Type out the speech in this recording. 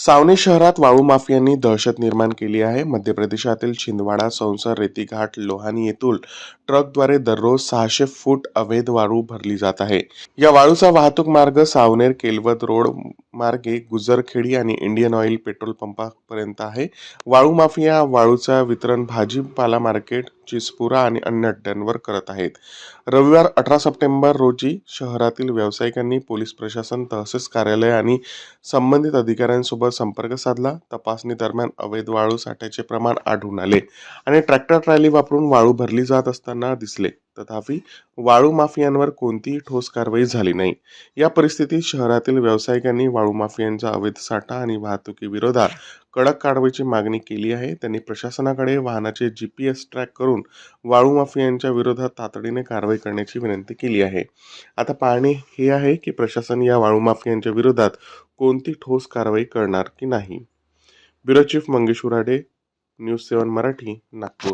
सावने शहरात वाळू माफियांनी दहशत निर्माण केली आहे. मध्य प्रदेशातील छिंदवाडा संसार रेतीघाट लोहानी येथून ट्रकद्वारे दररोज सहाशे फूट अवैध वाळू भरली जात आहे. या वाळूचा वाहतूक मार्ग सावनेर केलवद रोड मार्गे गुजरखेडी आणि इंडियन ऑइल पेट्रोल पंपापर्यंत आहे. वाळू माफिया वाळूचा वितरण भाजीपाला मार्केट चिसपुरा आणि अन्य अड्ड्यांवर करत आहेत. रविवार अठरा सप्टेंबर रोजी शहरातील व्यावसायिकांनी पोलीस प्रशासन तहसील कार्यालय आणि संबंधित अधिकाऱ्यांसोबत संपर्क साधला. तपासणी दरम्यान अवैध वाळू साठ्याचे प्रमाण आढळून आले आणि ट्रॅक्टर ट्रॅली वापरून वाळू भरली जात असताना दिसले. तथापि वाळू माफियांवर कोणतीही ठोस कारवाई झाली नाही. या परिस्थितीत शहरातील व्यावसायिकांनी वाळू माफियांचा अवैध साठा आणि वाहतुकीविरोधात कडक कारवाईची मागणी केली आहे. त्यांनी प्रशासनाकडे वाहनाचे जी पी एस ट्रॅक करून वाळू माफियांच्या विरोधात तातडीने कारवाई करण्याची विनंती केली आहे. आता पाहणे हे आहे की प्रशासन या वाळू माफियांच्या विरोधात कोणती ठोस कारवाई करणार की नाही? Bureau chief Mangesh Urade news seven Marathi Nagpur.